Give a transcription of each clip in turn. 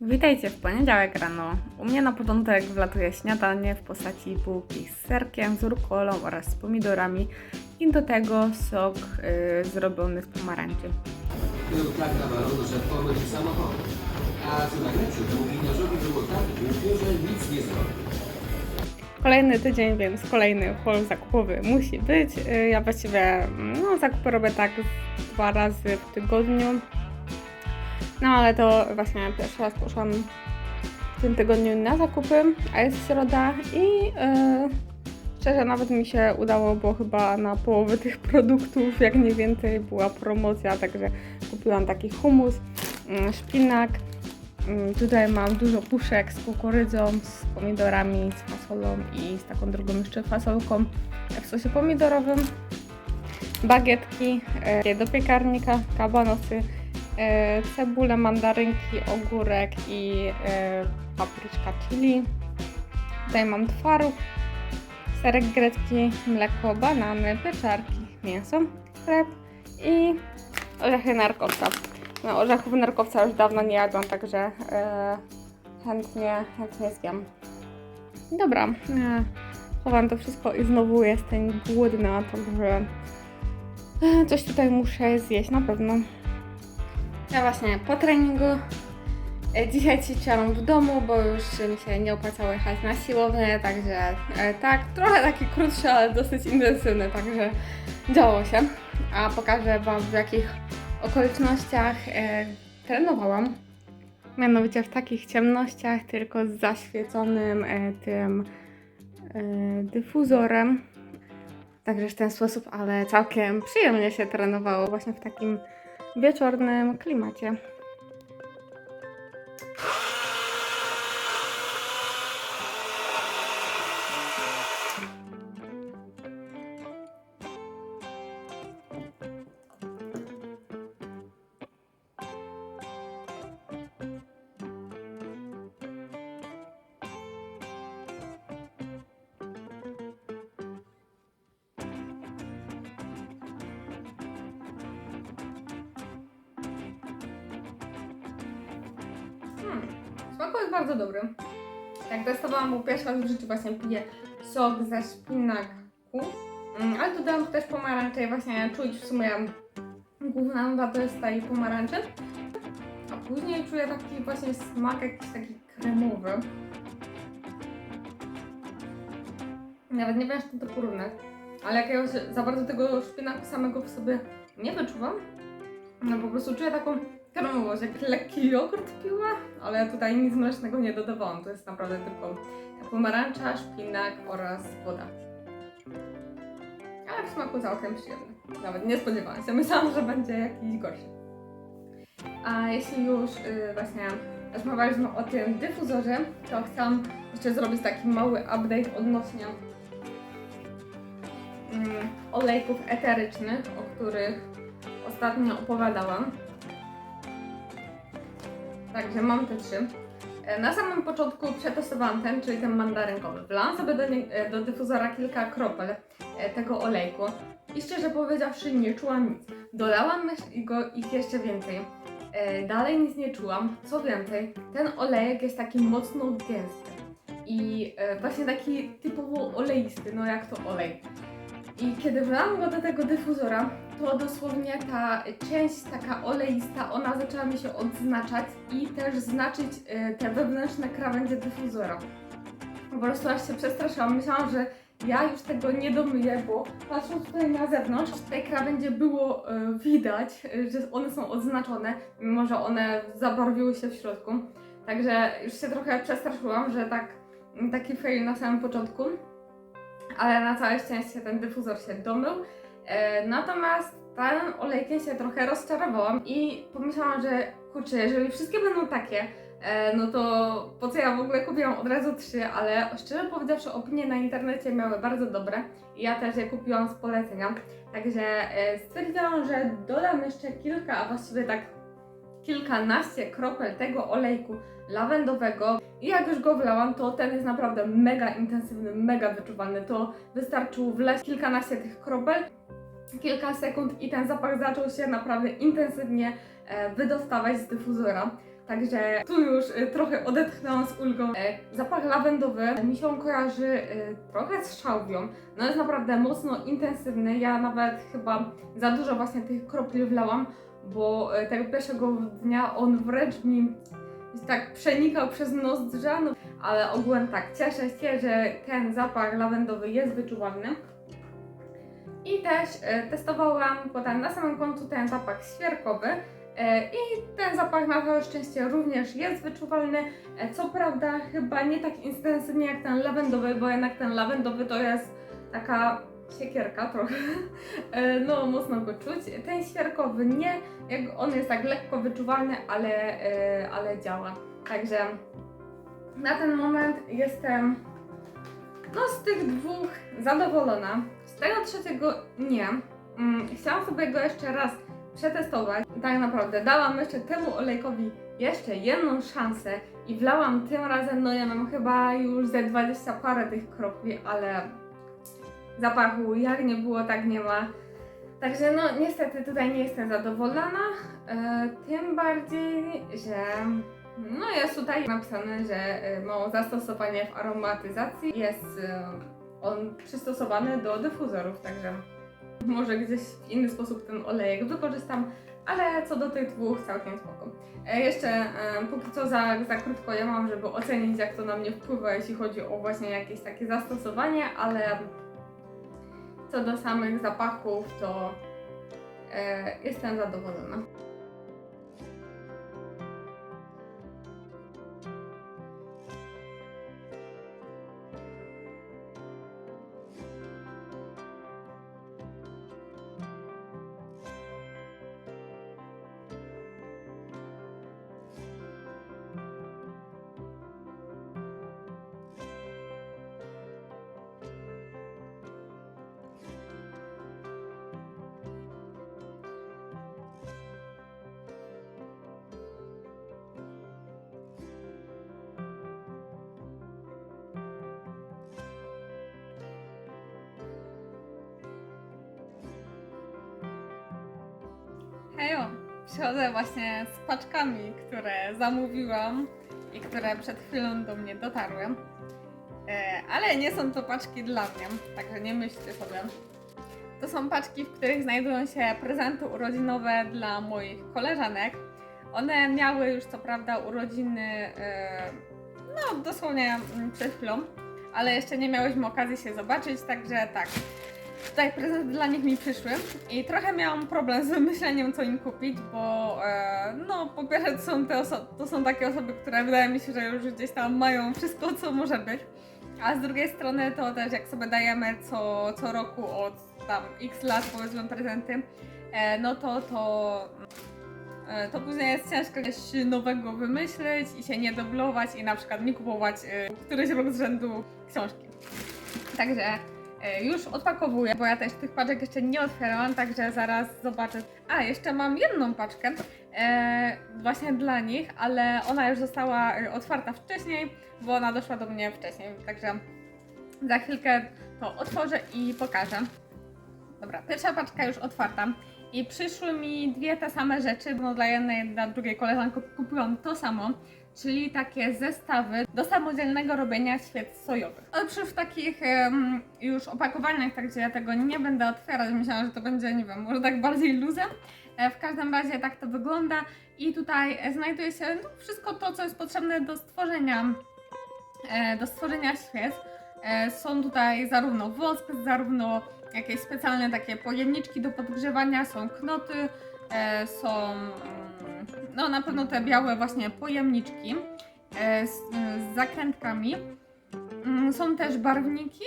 Witajcie w poniedziałek rano. U mnie na początek wlatuje śniadanie w postaci bułki z serkiem, z rukolą oraz z pomidorami i do tego sok y, zrobiony z pomarańczy. Był tak nawalony, że pomylił samochód. A co na Grecy, temu gliniarzowi było tak głupio, że nic nie zrobił. Kolejny tydzień, więc kolejny haul zakupowy musi być. Y, Ja właściwie no, zakupy robię tak z dwa razy w tygodniu. No ale to właśnie pierwszy raz poszłam w tym tygodniu na zakupy, a jest środa i yy, szczerze nawet mi się udało, bo chyba na połowę tych produktów, jak nie więcej, była promocja, także kupiłam taki humus, yy, szpinak. Yy, tutaj mam dużo puszek z kukurydzą, z pomidorami, z fasolą i z taką drugą jeszcze fasolką w sosie pomidorowym. Bagietki yy, do piekarnika, kabanosy, e, cebulę, mandarynki, ogórek i e, papryczka chili. Tutaj mam twaróg, serek grecki, mleko, banany, pieczarki, mięso, chleb i orzechy narkowca. No, orzechów narkowca już dawno nie jadłam, także e, chętnie, chętnie zjem. Dobra, e, chowam to wszystko i znowu jestem głodna, także e, coś tutaj muszę zjeść na pewno. Ja właśnie po treningu. e, Dzisiaj ćwiczyłam w domu, bo już mi się nie opłacało jechać na siłownię, także e, tak, trochę taki krótszy, ale dosyć intensywny, także działo się. A pokażę Wam w jakich okolicznościach e, trenowałam. Mianowicie w takich ciemnościach, tylko z zaświeconym tym dyfuzorem. Także w ten sposób, ale całkiem przyjemnie się trenowało właśnie w takim wieczornym klimacie. Smaku jest bardzo dobry. Jak testowałam, bo pierwszy raz w życiu właśnie piję sok ze szpinaku, mm, ale dodałam też pomarańcze i właśnie czuć w sumie główną wartość tej pomarańczy. A później czuję taki właśnie smak jakiś taki kremowy. Nawet nie wiem, jak to porównać. Ale jakiegoś za bardzo tego szpinaku samego w sobie nie wyczuwam. No po prostu czuję taką kremowość, jak lekki jogurt piła, ale tutaj nic mlecznego nie dodawałam. To jest naprawdę tylko pomarańcza, szpinak oraz woda. Ale w smaku całkiem przyjemny. Nawet nie spodziewałam się. Myślałam, że będzie jakiś gorszy. A jeśli już yy, właśnie rozmawialiśmy o tym dyfuzorze, to chciałam jeszcze zrobić taki mały update odnośnie mm, olejków eterycznych, o których ostatnio opowiadałam. Także mam te trzy. E, Na samym początku przetestowałam ten, czyli ten mandarynkowy. Wlałam sobie do, nie, e, do dyfuzora kilka kropel e, tego olejku i szczerze powiedziawszy nie czułam nic. Dolałam go ich jeszcze więcej. Dalej nic nie czułam. Co więcej, ten olejek jest taki mocno gęsty i właśnie taki typowo oleisty, no jak to olej. I kiedy wlałam go do tego dyfuzora, to dosłownie ta część taka oleista, ona zaczęła mi się odznaczać i też znaczyć y, te wewnętrzne krawędzie dyfuzora. Po prostu aż się przestraszyłam. Myślałam, że ja już tego nie domyję, bo patrząc tutaj na zewnątrz, tej krawędzie było y, widać, y, że one są odznaczone, mimo że one zabarwiły się w środku. Także już się trochę przestraszyłam, że tak, taki fail na samym początku. Ale na całe szczęście ten dyfuzor się domył. E, natomiast ten olejkiem się trochę rozczarowałam i pomyślałam, że kurczę, jeżeli wszystkie będą takie, e, no to po co ja w ogóle kupiłam od razu trzy, ale szczerze powiedziawszy opinie na internecie miały bardzo dobre i ja też je kupiłam z polecenia. Także e, stwierdziłam, że dodam jeszcze kilka, a właściwie tak kilkanaście kropel tego olejku lawendowego i jak już go wlałam, to ten jest naprawdę mega intensywny, mega wyczuwalny. To wystarczyło wlać kilkanaście tych kropel, kilka sekund i ten zapach zaczął się naprawdę intensywnie e, wydostawać z dyfuzora. Także tu już y, trochę odetchnęłam z ulgą. E, Zapach lawendowy mi się kojarzy y, trochę z szałwią. No jest naprawdę mocno intensywny. Ja nawet chyba za dużo właśnie tych kropli wlałam, bo e, tego pierwszego dnia on wręcz mi tak przenikał przez nozdrza, no, ale ogółem tak, cieszę się, że ten zapach lawendowy jest wyczuwalny. I też e, testowałam potem na samym końcu ten zapach świerkowy. E, I ten zapach na całe szczęście również jest wyczuwalny. E, Co prawda chyba nie tak intensywnie jak ten lawendowy, bo jednak ten lawendowy to jest taka siekierka trochę. No, mocno go czuć. Ten świerkowy nie, on jest tak lekko wyczuwalny, ale, ale działa. Także na ten moment jestem no z tych dwóch zadowolona. Tego trzeciego nie. Mm, Chciałam sobie go jeszcze raz przetestować. Tak naprawdę dałam jeszcze temu olejkowi jeszcze jedną szansę i wlałam tym razem, no ja mam chyba już ze 20 parę tych kropli, ale zapachu jak nie było, tak nie ma. Także no niestety tutaj nie jestem zadowolona, e, tym bardziej, że no jest tutaj napisane, że e, ma zastosowanie w aromatyzacji, jest e, on przystosowany do dyfuzorów, także może gdzieś w inny sposób ten olejek wykorzystam, ale co do tych dwóch całkiem spoko. E, jeszcze e, póki co za, za krótko ja mam, żeby ocenić jak to na mnie wpływa, jeśli chodzi o właśnie jakieś takie zastosowanie, ale co do samych zapachów, to e, jestem zadowolona. Przychodzę właśnie z paczkami, które zamówiłam i które przed chwilą do mnie dotarły. E, ale nie są to paczki dla mnie, także nie myślcie sobie. To są paczki, w których znajdują się prezenty urodzinowe dla moich koleżanek. One miały już co prawda urodziny, e, no dosłownie mm, przed chwilą, ale jeszcze nie miałyśmy okazji się zobaczyć, także tak. Tutaj prezenty dla nich mi przyszły i trochę miałam problem z wymyśleniem, co im kupić, bo e, no po pierwsze to są, te to są takie osoby, które wydaje mi się, że już gdzieś tam mają wszystko, co może być. A z drugiej strony to też jak sobie dajemy co, co roku od tam x lat powiedzmy prezenty, e, no to to, e, to później jest ciężko coś nowego wymyśleć i się nie dublować i na przykład nie kupować e, któryś rok z rzędu książki. Także już odpakowuję, bo ja też tych paczek jeszcze nie otwierałam, także zaraz zobaczę. A, jeszcze mam jedną paczkę e, właśnie dla nich, ale ona już została e, otwarta wcześniej, bo ona doszła do mnie wcześniej, także za chwilkę to otworzę i pokażę. Dobra, pierwsza paczka już otwarta. I przyszły mi dwie te same rzeczy, bo dla jednej, dla drugiej koleżanki kupiłam to samo, czyli takie zestawy do samodzielnego robienia świec sojowych. Przyszły w takich em, już opakowaniach, także ja tego nie będę otwierać. Myślałam, że to będzie, nie wiem, może tak bardziej luzem. W każdym razie tak to wygląda i tutaj znajduje się no, wszystko to, co jest potrzebne do stworzenia, e, do stworzenia świec. E, Są tutaj zarówno wosk, zarówno jakieś specjalne takie pojemniczki do podgrzewania, są knoty, e, są no na pewno te białe właśnie pojemniczki e, z, z zakrętkami. Mm, Są też barwniki,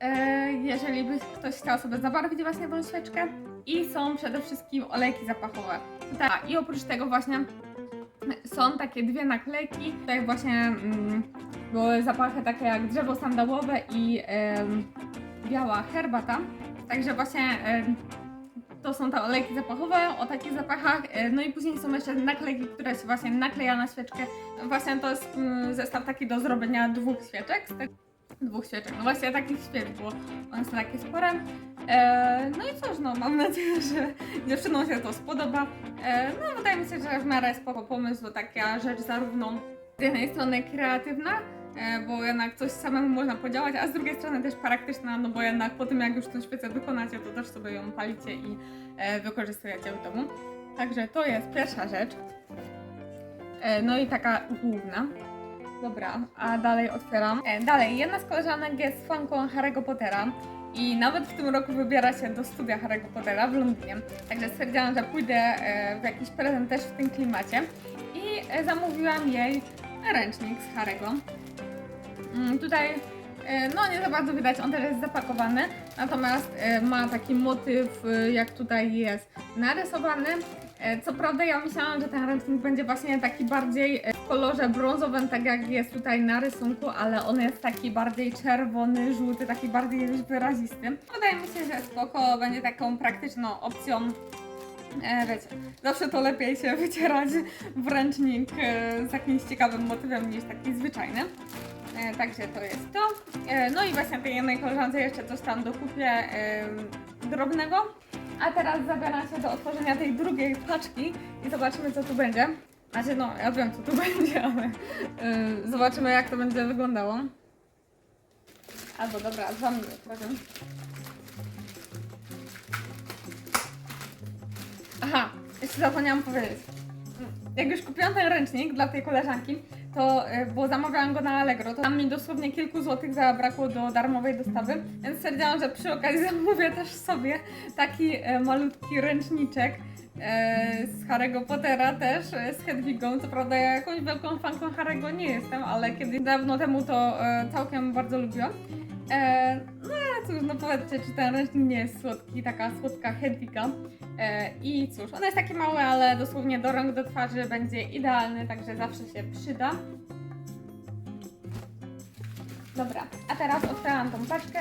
e, jeżeli by ktoś chciał sobie zabarwić właśnie tą świeczkę. I są przede wszystkim olejki zapachowe. I oprócz tego właśnie są takie dwie naklejki. Tutaj właśnie mm, były zapachy takie jak drzewo sandałowe i biała herbata. Także właśnie to są te olejki zapachowe o takich zapachach. E, No i później są jeszcze naklejki, które się właśnie nakleja na świeczkę. Właśnie to jest mm, zestaw taki do zrobienia dwóch świeczek. te- Dwóch świeczek. No właśnie takich świec było. One są takie spore. E, no i cóż, no mam nadzieję, że dziewczynom się to spodoba. E, no wydaje mi się, że w miarę spoko pomysł, bo taka rzecz zarówno z jednej strony kreatywna, bo jednak coś samemu można podziałać, a z drugiej strony też praktyczna, no bo jednak po tym jak już tę świecę wykonacie, to też sobie ją palicie i e, wykorzystujecie w domu. Także to jest pierwsza rzecz. E, no i taka główna. Dobra, a dalej otwieram. E, dalej, jedna z koleżanek jest fanką Harry'ego Pottera i nawet w tym roku wybiera się do studia Harry'ego Pottera w Londynie. Także stwierdziłam, że pójdę e, w jakiś prezent też w tym klimacie i e, zamówiłam jej ręcznik z Harry'ego. Mm, tutaj e, no nie za bardzo widać, on też jest zapakowany, natomiast e, ma taki motyw, e, jak tutaj jest narysowany. Co prawda ja myślałam, że ten ręcznik będzie właśnie taki bardziej w kolorze brązowym, tak jak jest tutaj na rysunku, ale on jest taki bardziej czerwony, żółty, taki bardziej wyrazisty. Wydaje mi się, że spoko, będzie taką praktyczną opcją E, wiecie, zawsze to lepiej się wycierać w ręcznik e, z jakimś ciekawym motywem niż taki zwyczajny. E, także to jest to. E, no i właśnie tej jednej koleżance jeszcze coś tam dokupię e, drobnego. A teraz zabieram się do otworzenia tej drugiej paczki i zobaczymy co tu będzie. Znaczy no, ja wiem co tu będzie, ale e, zobaczymy jak to będzie wyglądało. Albo dobra, dwa minuty, powiem. Jeszcze zapomniałam powiedzieć. Jak już kupiłam ten ręcznik dla tej koleżanki, to, y, bo zamawiałam go na Allegro, to tam mi dosłownie kilku złotych zabrakło do darmowej dostawy, więc stwierdziłam, że przy okazji zamówię też sobie taki e, malutki ręczniczek e, z Harry'ego Pottera też, e, z Hedwigą. Co prawda ja jakąś wielką fanką Harry'ego nie jestem, ale kiedyś dawno temu to e, całkiem bardzo lubiłam. E, no cóż, no powiedzcie, czy ten ręcznik nie jest słodki, taka słodka Hedwiga. E, I cóż, on jest taki mały, ale dosłownie do rąk, do twarzy będzie idealny, także zawsze się przyda. Dobra, a teraz otwieram tą paczkę.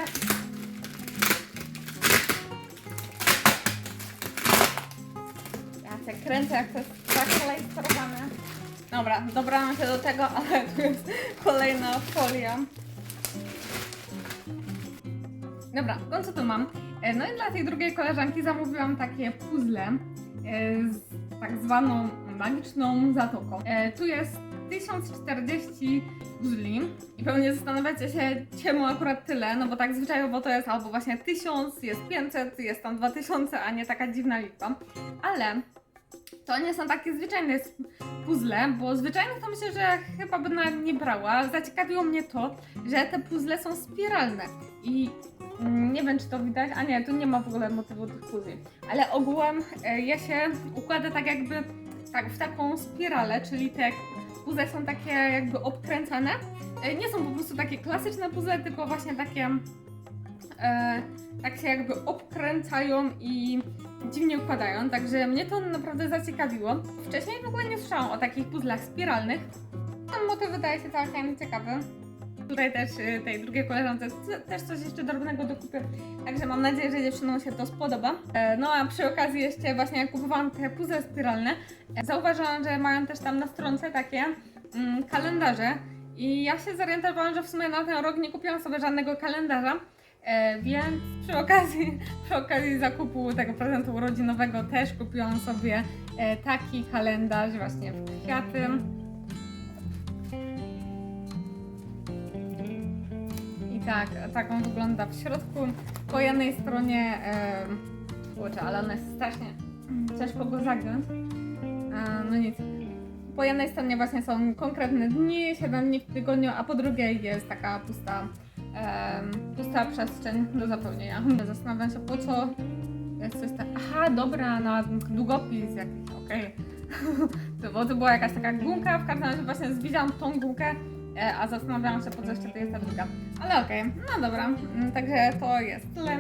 Ja się kręcę, jak to jest kolej sterowane. Dobra, dobrałam się do tego, ale tu jest kolejna folia. Dobra, no co tu mam? E, No i dla tej drugiej koleżanki zamówiłam takie puzzle e, z tak zwaną magiczną zatoką. E, Tu jest 1040 puzli i pewnie zastanawiacie się, czemu akurat tyle, no bo tak zwyczajowo to jest albo właśnie 1000, jest 500, jest tam 2000, a nie taka dziwna liczba. Ale to nie są takie zwyczajne puzzle, bo zwyczajne to myślę, że chyba by nawet nie brała. Zaciekawiło mnie to, że te puzzle są spiralne i mm, nie wiem czy to widać, a nie, tu nie ma w ogóle motywu tych puzli, ale ogółem e, je się układa tak jakby tak, w taką spiralę, czyli te puzzle są takie jakby obkręcane. E, Nie są po prostu takie klasyczne puzzle, tylko właśnie takie e, tak się jakby obkręcają i dziwnie układają, także mnie to naprawdę zaciekawiło. Wcześniej w ogóle nie słyszałam o takich puzzlach spiralnych. Ten motyw wydaje się całkiem ciekawy. Tutaj też y, tej drugiej koleżance też coś jeszcze drobnego dokupię, także mam nadzieję, że dziewczynom się to spodoba. E, No a przy okazji jeszcze właśnie jak kupowałam te puzzle spiralne, e, zauważyłam, że mają też tam na stronce takie mm, kalendarze i ja się zorientowałam, że w sumie na ten rok nie kupiłam sobie żadnego kalendarza, E, więc przy okazji, przy okazji zakupu tego prezentu urodzinowego też kupiłam sobie e, taki kalendarz właśnie w kwiaty. Tak, tak on wygląda w środku. Po jednej stronie, e, kurczę, ale on jest strasznie ciężko go zagiąć. No nic. Po jednej stronie właśnie są konkretne dni, 7 dni w tygodniu, a po drugiej jest taka pusta pusta przestrzeń do zapełnienia. Zastanawiam się po co jest coś tak. Aha, dobra, na długopis jakiś, okej. to, bo to była jakaś taka gumka, w każdym razie właśnie zwidziałam tą gumkę, e, a zastanawiałam się po co jeszcze to jest ta druga. Ale okej, no dobra, mm, także to jest tyle.